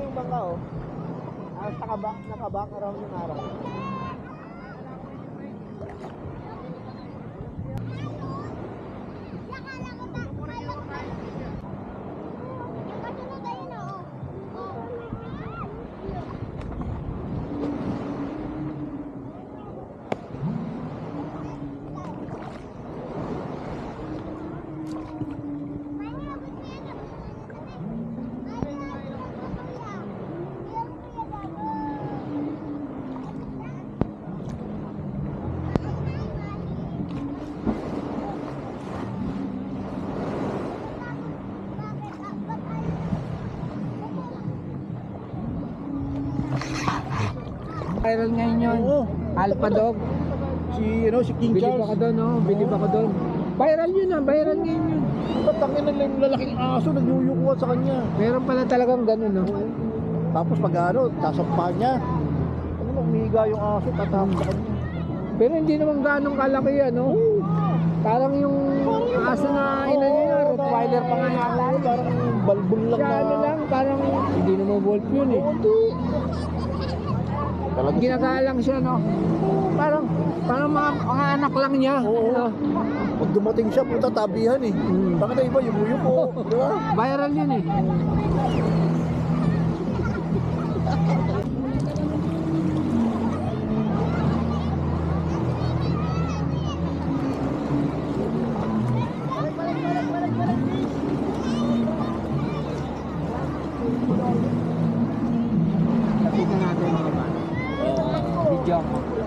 yung bangka oh. Ah, nakabak, nakabak around yung araw. Viral ngayon yun. Oo. Alpha Dog. Si, ano, si King Bilib Charles. ako doon, oh. Bilib ako doon. Viral yun ah, viral ngayon yun. Ba't tangin na yung lalaking aso nagyuyukuhan sa kanya? Meron pala talagang ganun, no? Tapos pag ano, tasampa niya. Ano na, umihiga yung aso, tatapos sa kanya. Pero hindi naman ganong kalaki yan, no? Parang yung aso na ina niya yun, Rottweiler pa nga yata. Oo, Parang balbon lang Siya na. ano lang, parang hindi naman wolf yun eh. Hindi. Talaga Ginagalang siya, no? Parang, parang mga, mga anak lang niya. Oo. no? Pag dumating siya, puta tabihan eh. Hmm. Bakit na iba, yung ko. Di ba? Viral yun eh. 掉吗？